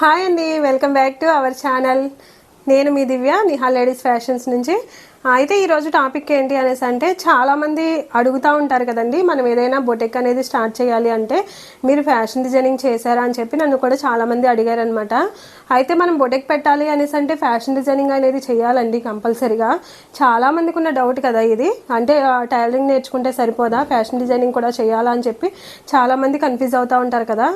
Hi అండి welcome back to our channel నేను మీ దివ్య నిహా లేడీస్ ఫ్యాషన్స్ నుంచి. అయితే ఈరోజు టాపిక్ ఏంటి అనేసి అంటే చాలామంది అడుగుతూ ఉంటారు కదండి మనం ఏదైనా బొటెక్ అనేది స్టార్ట్ చేయాలి అంటే మీరు ఫ్యాషన్ డిజైనింగ్ చేశారా అని చెప్పి నన్ను కూడా చాలామంది అడిగారు అనమాట అయితే మనం బొటెక్ పెట్టాలి అనేసి అంటే ఫ్యాషన్ డిజైనింగ్ అనేది చేయాలండి కంపల్సరీగా. చాలామందికి ఉన్న డౌట్ కదా ఇది. అంటే టైలరింగ్ నేర్చుకుంటే సరిపోదా? ఫ్యాషన్ డిజైనింగ్ కూడా చేయాలా అని చెప్పి చాలామంది కన్ఫ్యూజ్ అవుతూ ఉంటారు కదా.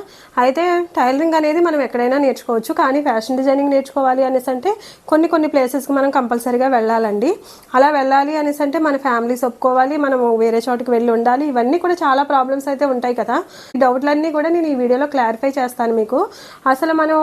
అయితే టైలరింగ్ అనేది మనం ఎక్కడైనా నేర్చుకోవచ్చు కానీ ఫ్యాషన్ డిజైనింగ్ నేర్చుకోవాలి అనేసి అంటే కొన్ని కొన్ని ప్లేసెస్కి మనం కంపల్సరీగా వెళ్ళాలండి. అలా వెళ్ళాలి అనేసి అంటే మన ఫ్యామిలీస్ ఒప్పుకోవాలి మనము వేరే చోటుకి వెళ్ళి ఉండాలి. ఇవన్నీ కూడా చాలా ప్రాబ్లమ్స్ అయితే ఉంటాయి కదా. ఈ డౌట్లన్నీ కూడా నేను ఈ వీడియోలో క్లారిఫై చేస్తాను మీకు. అసలు మనం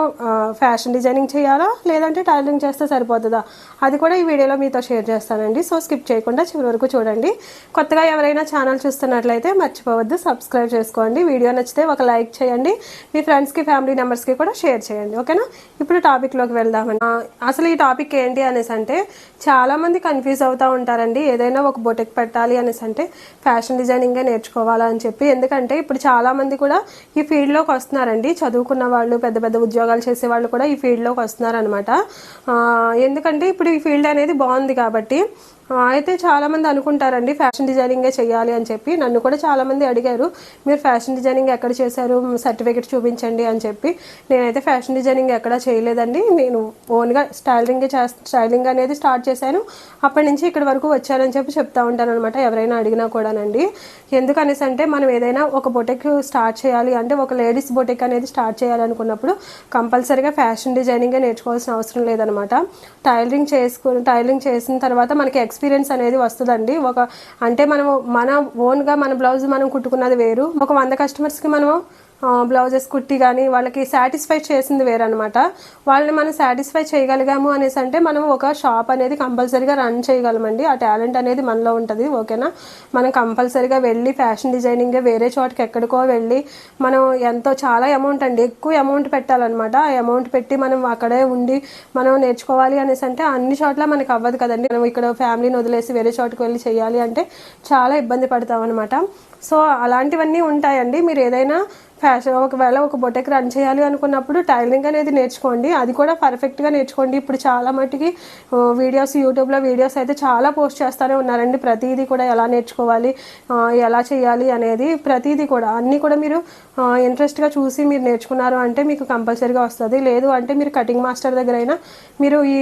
ఫ్యాషన్ డిజైనింగ్ చేయాలా? లేదంటే టైలరింగ్ చేస్తే సరిపోతుందా? అది కూడా ఈ వీడియోలో మీతో షేర్ చేస్తానండి. సో స్కిప్ చేయకుండా చివరి వరకు చూడండి. కొత్తగా ఎవరైనా ఛానల్ చూస్తున్నట్లయితే మర్చిపోవద్దు. సబ్స్క్రైబ్ చేసుకోండి. వీడియో నచ్చితే ఒక లైక్ చేయండి. మీ ఫ్రెండ్స్కి ఫ్యామిలీ మెంబర్స్కి కూడా షేర్ చేయండి. ఓకేనా? ఇప్పుడు టాపిక్లోకి వెళ్దామని. అసలు ఈ టాపిక్ ఏంటి అనేసి అంటే చాలామంది కన్ఫ్యూజ్ అవుతూ ఉంటారండి. ఏదైనా ఒక బొటెక్ పెట్టాలి అనేసి అంటే ఫ్యాషన్ డిజైనింగే నేర్చుకోవాలా అని చెప్పి. ఎందుకంటే ఇప్పుడు చాలామంది కూడా ఈ ఫీల్డ్లోకి వస్తున్నారండి. చదువుకున్న వాళ్ళు పెద్ద పెద్ద ఉద్యోగాలు చేసే వాళ్ళు కూడా ఈ ఫీల్డ్లోకి వస్తున్నారనమాట ఎందుకంటే ఇప్పుడు ఈ ఫీల్డ్ అనేది బాగుంది కాబట్టి అయితే చాలామంది అనుకుంటారండి ఫ్యాషన్ డిజైనింగే చేయాలి అని చెప్పి. నన్ను కూడా చాలామంది అడిగారు మీరు ఫ్యాషన్ డిజైనింగ్ ఎక్కడ చేశారు? సర్టిఫికేట్ చూపించండి అని చెప్పి. నేనైతే ఫ్యాషన్ డిజైనింగ్ ఎక్కడ చేయలేదండి. నేను ఓన్గా స్టైలింగ్ స్టైలింగ్ అనేది స్టార్ట్ చేశాను. అప్పటి నుంచి ఇక్కడ వరకు వచ్చానని చెప్పి చెప్తా ఉంటాను అనమాట ఎవరైనా అడిగినా కూడానండి. ఎందుకనేసి అంటే మనం ఏదైనా ఒక బొటెక్ స్టార్ట్ చేయాలి అంటే ఒక లేడీస్ బొటెక్ అనేది స్టార్ట్ చేయాలనుకున్నప్పుడు కంపల్సరీగా ఫ్యాషన్ డిజైనింగే నేర్చుకోవాల్సిన అవసరం లేదనమాట టైలరింగ్ చేసుకుని టైలరింగ్ చేసిన తర్వాత మనకి ఎక్స్ ఎక్స్పీరియన్స్ అనేది వస్తుందండి. ఒక అంటే మనం మన ఓన్గా మన బ్లౌజ్ మనం కుట్టుకున్నది వేరు. ఒక వంద కస్టమర్స్కి మనం బ్లౌజెస్ కుట్టి కానీ వాళ్ళకి సాటిస్ఫై చేసింది వేరనమాట వాళ్ళని మనం సాటిస్ఫై చేయగలిగాము అనేసి అంటే మనం ఒక షాప్ అనేది కంపల్సరీగా రన్ చేయగలమండి. ఆ టాలెంట్ అనేది మనలో ఉంటుంది ఓకేనా? మనం కంపల్సరీగా వెళ్ళి ఫ్యాషన్ డిజైనింగ్ వేరే చోటకి ఎక్కడికో వెళ్ళి మనం ఎంతో చాలా అమౌంట్ అండి ఎక్కువ అమౌంట్ పెట్టాలన్నమాట. ఆ అమౌంట్ పెట్టి మనం అక్కడే ఉండి మనం నేర్చుకోవాలి అనేసి అంటే అన్ని చోట్ల మనకి అవ్వదు కదండి. మనం ఇక్కడ ఫ్యామిలీని వదిలేసి వేరే చోటుకు వెళ్ళి చేయాలి అంటే చాలా ఇబ్బంది పడతాం అనమాట సో అలాంటివన్నీ ఉంటాయండి. మీరు ఏదైనా ఫ్యాషన్ ఒకవేళ ఒక బొటెక్ రన్ చేయాలి అనుకున్నప్పుడు టైలరింగ్ అనేది నేర్చుకోండి. అది కూడా పర్ఫెక్ట్గా నేర్చుకోండి. ఇప్పుడు చాలా మట్టుకి వీడియోస్ యూట్యూబ్లో వీడియోస్ అయితే చాలా పోస్ట్ చేస్తూనే ఉన్నారండి. ప్రతిదీ కూడా ఎలా నేర్చుకోవాలి ఎలా చేయాలి అనేది ప్రతిదీ కూడా. అన్నీ కూడా మీరు ఇంట్రెస్ట్గా చూసి మీరు నేర్చుకున్నారు అంటే మీకు కంపల్సరీగా వస్తుంది. లేదు అంటే మీరు కటింగ్ మాస్టర్ దగ్గర అయినా మీరు ఈ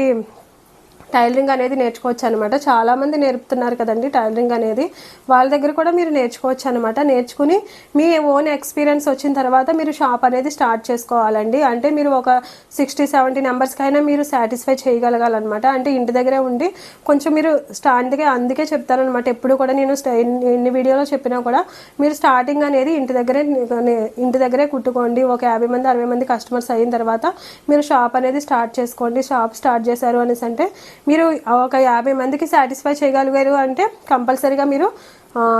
టైలరింగ్ అనేది నేర్చుకోవచ్చు అనమాట చాలామంది నేర్పుతున్నారు కదండి టైలరింగ్ అనేది. వాళ్ళ దగ్గర కూడా మీరు నేర్చుకోవచ్చు అనమాట నేర్చుకుని మీ ఓన్ ఎక్స్పీరియన్స్ వచ్చిన తర్వాత మీరు షాప్ అనేది స్టార్ట్ చేసుకోవాలండి. అంటే మీరు ఒక సిక్స్టీ సెవెంటీ నెంబర్స్కైనా మీరు సాటిస్ఫై చేయగలగాలన్నమాట. అంటే ఇంటి దగ్గరే ఉండి కొంచెం మీరు స్టాండ్గా అందుకే చెప్తానమాట ఎప్పుడు కూడా నేను ఎన్ని ఎన్ని వీడియోలో చెప్పినా కూడా మీరు స్టార్టింగ్ అనేది ఇంటి దగ్గరే ఇంటి దగ్గరే కుట్టుకోండి. ఒక యాభై మంది అరవై మంది కస్టమర్స్ అయిన తర్వాత మీరు షాప్ అనేది స్టార్ట్ చేసుకోండి. షాప్ స్టార్ట్ చేశారు అనేసి అంటే మీరు ఒక యాభై మందికి సాటిస్ఫై చేయగలిగారు అంటే కంపల్సరీగా మీరు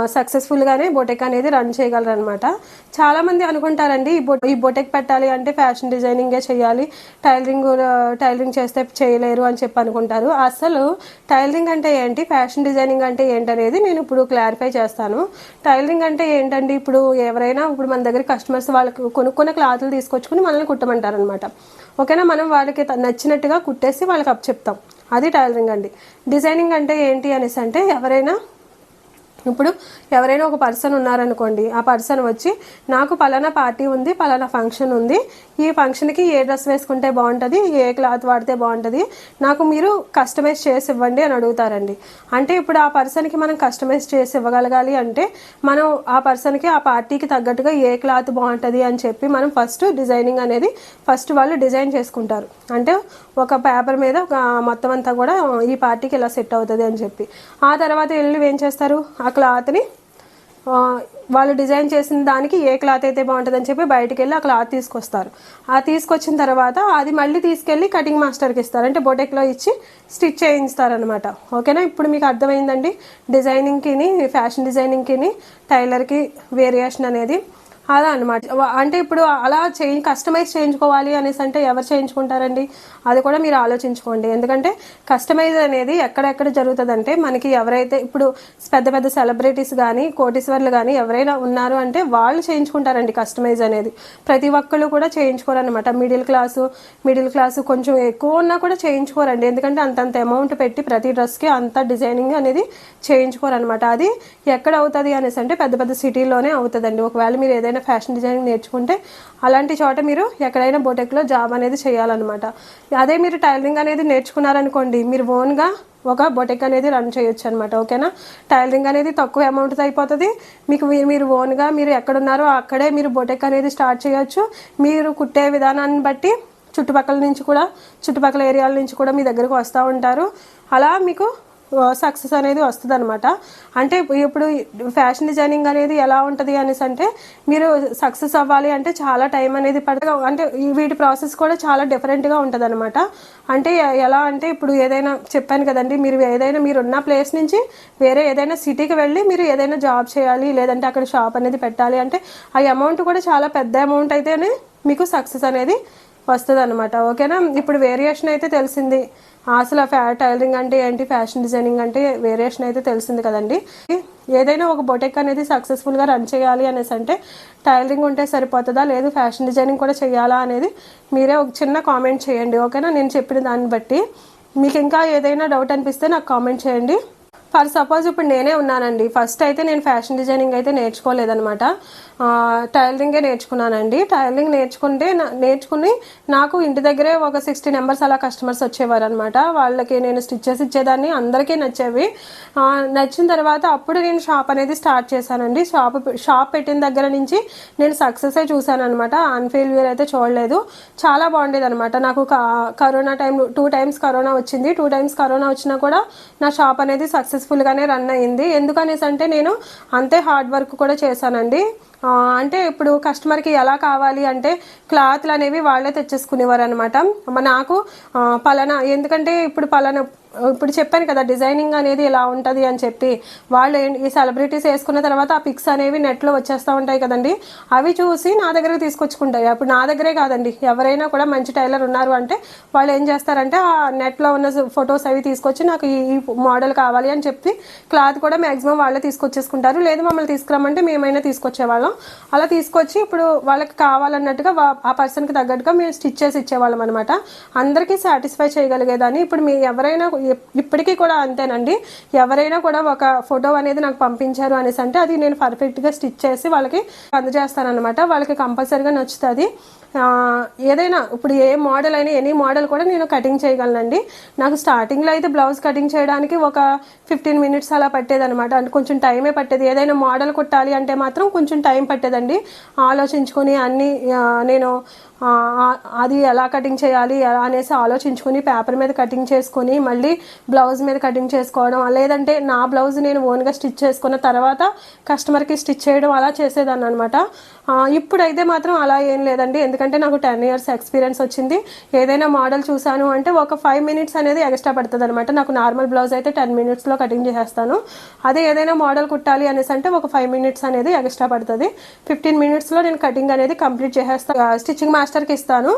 సక్సెస్ఫుల్గానే బొటెక్ అనేది రన్ చేయగలరు అనమాట చాలామంది అనుకుంటారండి ఈ బొ ఈ బొటెక్ పెట్టాలి అంటే ఫ్యాషన్ డిజైనింగే చేయాలి టైలరింగ్ టైలరింగ్ చేస్తే చేయలేరు అని చెప్పి అనుకుంటారు. అసలు టైలరింగ్ అంటే ఏంటి ఫ్యాషన్ డిజైనింగ్ అంటే ఏంటనేది నేను ఇప్పుడు క్లారిఫై చేస్తాను. టైలరింగ్ అంటే ఏంటండి ఇప్పుడు ఎవరైనా ఇప్పుడు మన దగ్గర కస్టమర్స్ వాళ్ళకి కొనుక్కున్న క్లాతులు తీసుకొచ్చుకుని మనల్ని కుట్టమంటారు అనమాట ఓకేనా? మనం వాళ్ళకి త- నచ్చినట్టుగా కుట్టేసి వాళ్ళకి అప్ చెప్తాం అది టైలరింగ్ అండి. డిజైనింగ్ అంటే ఏంటి అనేసి అంటే ఎవరైనా ఇప్పుడు ఎవరైనా ఒక పర్సన్ ఉన్నారనుకోండి ఆ పర్సన్ వచ్చి నాకు పలానా పార్టీ ఉంది పలానా ఫంక్షన్ ఉంది ఈ ఫంక్షన్కి ఏ డ్రెస్ వేసుకుంటే బాగుంటుంది ఏ క్లాత్ వాడితే బాగుంటుంది నాకు మీరు కస్టమైజ్ చేసి ఇవ్వండి అని అడుగుతారండి. అంటే ఇప్పుడు ఆ పర్సన్కి మనం కస్టమైజ్ చేసి ఇవ్వగలగాలి అంటే మనం ఆ పర్సన్కి ఆ పార్టీకి తగ్గట్టుగా ఏ క్లాత్ బాగుంటుంది అని చెప్పి మనం ఫస్ట్ డిజైనింగ్ అనేది ఫస్ట్ వాళ్ళు డిజైన్ చేసుకుంటారు. అంటే ఒక పేపర్ మీద మొత్తం అంతా కూడా ఈ పార్టీకి ఇలా సెట్ అవుతుంది అని చెప్పి. ఆ తర్వాత వెళ్ళి ఏం చేస్తారు? ఆ క్లాత్ని వాళ్ళు డిజైన్ చేసిన దానికి ఏ క్లాత్ అయితే బాగుంటుందని చెప్పి బయటకు వెళ్ళి ఆ క్లాత్ తీసుకొస్తారు. ఆ తీసుకొచ్చిన తర్వాత అది మళ్ళీ తీసుకెళ్ళి కటింగ్ మాస్టర్కి ఇస్తారు. అంటే బొటెక్లో ఇచ్చి స్టిచ్ చేయిస్తారనమాట ఓకేనా? ఇప్పుడు మీకు అర్థమైందండి. డిజైనింగ్కిని ఫ్యాషన్ డిజైనింగ్కిని టైలర్కి వేరియేషన్ అనేది అలా అనమాట అంటే ఇప్పుడు అలా చేంజ్ కస్టమైజ్ చేయించుకోవాలి అనేసి అంటే ఎవరు చేయించుకుంటారండి? అది కూడా మీరు ఆలోచించుకోండి. ఎందుకంటే కస్టమైజ్ అనేది ఎక్కడెక్కడ జరుగుతుందంటే మనకి ఎవరైతే ఇప్పుడు పెద్ద పెద్ద సెలబ్రిటీస్ కానీ కోటీశ్వర్లు కానీ ఎవరైనా ఉన్నారు అంటే వాళ్ళు చేయించుకుంటారండి కస్టమైజ్ అనేది. ప్రతి ఒక్కళ్ళు కూడా చేయించుకోరనమాట మిడిల్ క్లాసు మిడిల్ క్లాసు కొంచెం ఎక్కువ ఉన్నా కూడా చేయించుకోరండి. ఎందుకంటే అంతంత అమౌంట్ పెట్టి ప్రతి డ్రెస్కి అంత డిజైనింగ్ అనేది చేయించుకోరనమాట అది ఎక్కడ అవుతుంది అనేసి అంటే పెద్ద పెద్ద సిటీలోనే అవుతుందండి. ఒకవేళ మీరు ఏదైనా ఫ్యాషన్ డిజైనింగ్ నేర్చుకుంటే అలాంటి చోట మీరు ఎక్కడైనా బోటెక్లో జాబ్ అనేది చేయాలన్నమాట. అదే మీరు టైలరింగ్ అనేది నేర్చుకున్నారనుకోండి మీరు ఓన్గా ఒక బొటెక్ అనేది రన్ చేయొచ్చు అనమాట ఓకేనా? టైలరింగ్ అనేది తక్కువ అమౌంట్తో అయిపోతుంది. మీకు మీరు ఓన్గా మీరు ఎక్కడున్నారో అక్కడే మీరు బొటెక్ అనేది స్టార్ట్ చేయొచ్చు. మీరు కుట్టే విధానాన్ని బట్టి చుట్టుపక్కల నుంచి కూడా చుట్టుపక్కల ఏరియాల నుంచి కూడా మీ దగ్గరకు వస్తూ ఉంటారు. అలా మీకు సక్సెస్ అనేది వస్తుంది అనమాట అంటే ఇప్పుడు ఫ్యాషన్ డిజైనింగ్ అనేది ఎలా ఉంటుంది అనేసి అంటే మీరు సక్సెస్ అవ్వాలి అంటే చాలా టైం అనేది పడదు అంటే వీటి ప్రాసెస్ కూడా చాలా డిఫరెంట్గా ఉంటుంది అనమాట అంటే ఎలా అంటే ఇప్పుడు ఏదైనా చెప్పాను కదండి మీరు ఏదైనా మీరు ఉన్న ప్లేస్ నుంచి వేరే ఏదైనా సిటీకి వెళ్ళి మీరు ఏదైనా జాబ్ చేయాలి లేదంటే అక్కడ షాప్ అనేది పెట్టాలి అంటే ఆ అమౌంట్ కూడా చాలా పెద్ద అమౌంట్ అయితేనే మీకు సక్సెస్ అనేది వస్తుంది అనమాట ఓకేనా? ఇప్పుడు వేరియేషన్ అయితే తెలిసింది. అసలు ఫ్యా టైలరింగ్ అంటే ఏంటి? ఫ్యాషన్ డిజైనింగ్ అంటే వేరియేషన్ అయితే తెలిసింది కదండి. ఏదైనా ఒక బొటెక్ అనేది సక్సెస్ఫుల్గా రన్ చేయాలి అనేసి అంటే టైలరింగ్ ఉంటే సరిపోతుందా? లేదు ఫ్యాషన్ డిజైనింగ్ కూడా చేయాలా అనేది మీరే ఒక చిన్న కామెంట్ చేయండి ఓకేనా? నేను చెప్పిన దాన్ని బట్టి. మీకు ఇంకా ఏదైనా డౌట్ అనిపిస్తే నాకు కామెంట్ చేయండి. ఫర్ సపోజ్ ఇప్పుడు నేనే ఉన్నానండి. ఫస్ట్ అయితే నేను ఫ్యాషన్ డిజైనింగ్ అయితే నేర్చుకోలేదనమాట టైలరింగే నేర్చుకున్నానండి. టైలరింగ్ నేర్చుకుంటే నేర్చుకుని నాకు ఇంటి దగ్గరే ఒక సిక్స్టీ నెంబర్స్ అలా కస్టమర్స్ వచ్చేవారు అనమాట వాళ్ళకి నేను స్టిచ్చెస్ ఇచ్చేదాన్ని అందరికీ నచ్చేవి. నచ్చిన తర్వాత అప్పుడు నేను షాప్ అనేది స్టార్ట్ చేశానండి. షాప్ షాప్ పెట్టిన దగ్గర నుంచి నేను సక్సెస్ అయి చూశాను అనమాట అన్ఫెయిల్యూర్ అయితే చూడలేదు. చాలా బాగుండేది అనమాట నాకు corona time two times corona వచ్చింది. టూ టైమ్స్ కరోనా వచ్చినా కూడా నా షాప్ అనేది సక్సెస్ సక్సెస్ఫుల్గానే రన్ అయ్యింది ఎందుకనేసి అంటే నేను అంతే హార్డ్ వర్క్ కూడా చేశానండి. అంటే ఇప్పుడు కస్టమర్కి ఎలా కావాలి అంటే క్లాత్లు అనేవి వాళ్ళే తెచ్చేసుకునేవారు అనమాట నాకు పలానా ఎందుకంటే ఇప్పుడు పలానా ఇప్పుడు చెప్పాను కదా డిజైనింగ్ అనేది ఇలా ఉంటుంది అని చెప్పి వాళ్ళు ఈ సెలబ్రిటీస్ వేసుకున్న తర్వాత ఆ పిక్స్ అనేవి నెట్లో వచ్చేస్తూ ఉంటాయి కదండి. అవి చూసి నా దగ్గరకు తీసుకొచ్చుకుంటాయి. అప్పుడు నా దగ్గరే కాదండి. ఎవరైనా కూడా మంచి టైలర్ ఉన్నారు అంటే వాళ్ళు ఏం చేస్తారంటే ఆ నెట్లో ఉన్న ఫొటోస్ అవి తీసుకొచ్చి నాకు ఈ మోడల్ కావాలి అని చెప్పి క్లాత్ కూడా మ్యాక్సిమం వాళ్ళే తీసుకొచ్చేసుకుంటారు. లేదు మమ్మల్ని తీసుకురమ్మంటే మేమైనా తీసుకొచ్చేవాళ్ళం. అలా తీసుకొచ్చి ఇప్పుడు వాళ్ళకి కావాలన్నట్టుగా ఆ పర్సన్కి తగ్గట్టుగా మేము స్టిచ్ చేసి ఇచ్చేవాళ్ళం అనమాట అందరికీ సాటిస్ఫై చేయగలిగేదాన్ని. ఇప్పుడు మీ ఎవరైనా ఇప్పటికీ కూడా అంతేనండి. ఎవరైనా కూడా ఒక ఫోటో అనేది నాకు పంపించారు అనేసి అంటే అది నేను పర్ఫెక్ట్గా స్టిచ్ చేసి వాళ్ళకి అందజేస్తానమాట వాళ్ళకి కంపల్సరీగా నచ్చుతుంది. ఏదైనా ఇప్పుడు ఏ మోడల్ అయినా ఎనీ మోడల్ కూడా నేను కటింగ్ చేయగలనండి. నాకు స్టార్టింగ్లో అయితే బ్లౌజ్ కటింగ్ చేయడానికి ఒక ఫిఫ్టీన్ మినిట్స్ అలా పట్టేది అనమాట అంటే కొంచెం టైమే పట్టేది. ఏదైనా మోడల్ కుట్టాలి అంటే మాత్రం కొంచెం టైం పట్టేదండి. ఆలోచించుకొని అన్నీ నేను అది ఎలా కటింగ్ చేయాలి అనేసి ఆలోచించుకొని పేపర్ మీద కటింగ్ చేసుకొని మళ్ళీ బ్లౌజ్ మీద కటింగ్ చేసుకోవడం లేదంటే నా బ్లౌజ్ నేను ఓన్గా స్టిచ్ చేసుకున్న తర్వాత కస్టమర్కి స్టిచ్ చేయడం అలా చేసేదాన్ని అనమాట ఇప్పుడైతే మాత్రం అలా ఏం లేదండి. ఎందుకంటే నాకు టెన్ ఇయర్స్ ఎక్స్పీరియన్స్ వచ్చింది. ఏదైనా మోడల్ చూసాను అంటే ఒక ఫైవ్ మినిట్స్ అనేది ఎక్స్ట్రా పడుతుంది అనమాట నాకు నార్మల్ బ్లౌజ్ అయితే టెన్ మినిట్స్లో కటింగ్ చేసేస్తాను. అదే ఏదైనా మోడల్ కుట్టాలి అనేసి అంటే ఒక ఫైవ్ మినిట్స్ అనేది ఎక్స్ట్రా పడుతుంది. ఫిఫ్టీన్ మినిట్స్లో నేను కటింగ్ అనేది కంప్లీట్ చేసేస్తాను స్టిచ్చింగ్ మాస్టర్కి ఇస్తాను.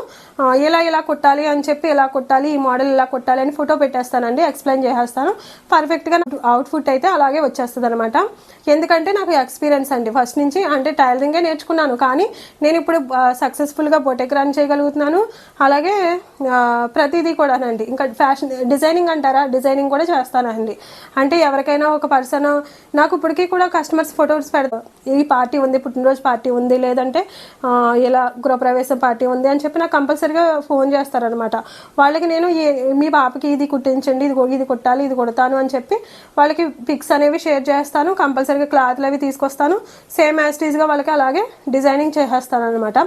ఇలా ఇలా కుట్టాలి అని చెప్పి ఇలా కుట్టాలి ఈ మోడల్ ఇలా కుట్టాలి అని ఫోటో పెట్టేస్తానండి. ఎక్స్ప్లెయిన్ చేసేస్తాను. పర్ఫెక్ట్గా అవుట్ఫుట్ అయితే అలాగే వచ్చేస్తుంది అనమాట ఎందుకంటే నాకు ఎక్స్పీరియన్స్ అండి. ఫస్ట్ నుంచి అంటే టైలరింగే నేర్చుకున్నాను. కానీ నేను ఇప్పుడు సక్సెస్ఫుల్గా బొటెక్ రన్ చేయగలుగుతున్నాను. అలాగే ప్రతిదీ కూడానండి. ఇంకా ఫ్యాషన్ డిజైనింగ్ అంటారా? డిజైనింగ్ కూడా చేస్తానండి. అంటే ఎవరికైనా ఒక పర్సన్ నాకు ఇప్పటికీ కూడా కస్టమర్స్ ఫొటోస్ పెడతారు ఈ పార్టీ ఉంది పుట్టినరోజు పార్టీ ఉంది లేదంటే ఇలా గృహప్రవేశం పార్టీ ఉంది అని చెప్పి నాకు కంపల్సరీగా ఫోన్ చేస్తారనమాట వాళ్ళకి నేను ఏ- మీ పాపకి ఇది కుట్టించండి ఇది ఇది కుట్టాలి ఇది కుడతాను అని చెప్పి వాళ్ళకి పిక్స్ అనేవి షేర్ చేస్తాను. కంపల్సరీగా క్లాత్లు అవి తీసుకొస్తాను. సేమ్ యాస్టీస్గా వాళ్ళకి అలాగే డిజైనింగ్ చేసేస్తానమాట అనమాట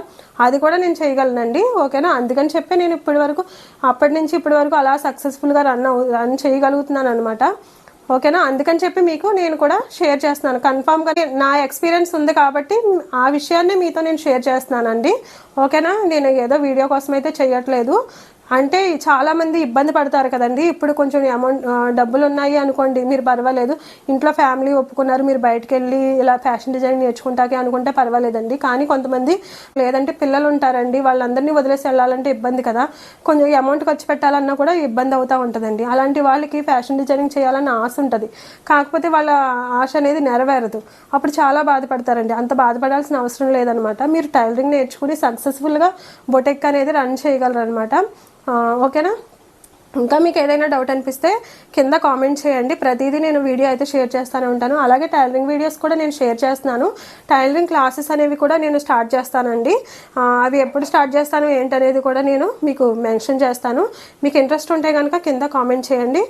అది కూడా నేను చేయగలనండి ఓకేనా? అందుకని చెప్పి నేను ఇప్పటి వరకు అప్పటి నుంచి ఇప్పటి వరకు అలా సక్సెస్ఫుల్గా రన్ అవు రన్ చేయగలుగుతున్నాను అనమాట ఓకేనా? అందుకని చెప్పి మీకు నేను కూడా షేర్ చేస్తున్నాను. కన్ఫామ్గా నా ఎక్స్పీరియన్స్ ఉంది కాబట్టి ఆ విషయాన్ని మీతో నేను షేర్ చేస్తున్నానండి. ఓకేనా? నేను ఏదో వీడియో కోసం అయితే చేయట్లేదు. అంటే చాలామంది ఇబ్బంది పడతారు కదండి. ఇప్పుడు కొంచెం అమౌంట్ డబ్బులు ఉన్నాయి అనుకోండి మీరు పర్వాలేదు. ఇంట్లో ఫ్యామిలీ ఒప్పుకున్నారు మీరు బయటకు వెళ్ళి ఇలా ఫ్యాషన్ డిజైన్ నేర్చుకుంటాకే అనుకుంటే పర్వాలేదండి. కానీ కొంతమంది లేదంటే పిల్లలు ఉంటారండి వాళ్ళందరినీ వదిలేసి వెళ్ళాలంటే ఇబ్బంది కదా. కొంచెం అమౌంట్ ఖర్చు పెట్టాలన్నా కూడా ఇబ్బంది అవుతూ ఉంటుందండి. అలాంటి వాళ్ళకి ఫ్యాషన్ డిజైనింగ్ చేయాలన్న ఆశ ఉంటుంది. కాకపోతే వాళ్ళ ఆశ అనేది నెరవేరదు. అప్పుడు చాలా బాధపడతారండి. అంత బాధపడాల్సిన అవసరం లేదనమాట. మీరు టైలరింగ్ నేర్చుకుని సక్సెస్ఫుల్గా బొటెక్ అనేది రన్ చేయగలరు అనమాట ఓకేనా? ఇంకా మీకు ఏదైనా డౌట్ అనిపిస్తే కింద కామెంట్ చేయండి. ప్రతిదీ నేను వీడియో అయితే షేర్ చేస్తూనే ఉంటాను. అలాగే టైలరింగ్ వీడియోస్ కూడా నేను షేర్ చేస్తున్నాను. టైలరింగ్ క్లాసెస్ అనేవి కూడా నేను స్టార్ట్ చేస్తానండి. అవి ఎప్పుడు స్టార్ట్ చేస్తాను ఏంటనేది కూడా నేను మీకు మెన్షన్ చేస్తాను. మీకు ఇంట్రెస్ట్ ఉంటే కనుక కింద కామెంట్ చేయండి.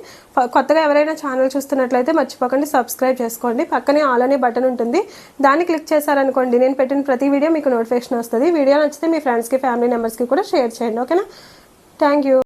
కొత్తగా ఎవరైనా ఛానల్ చూస్తున్నట్లయితే మర్చిపోకండి. సబ్స్క్రైబ్ చేసుకోండి. పక్కనే ఆల్ అనే బటన్ ఉంటుంది. దాన్ని క్లిక్ చేశారనుకోండి నేను పెట్టిన ప్రతి వీడియో మీకు నోటిఫికేషన్ వస్తుంది. వీడియో నచ్చితే మీ ఫ్రెండ్స్కి ఫ్యామిలీ మెంబర్స్కి కూడా షేర్ చేయండి. ఓకేనా? Thank you.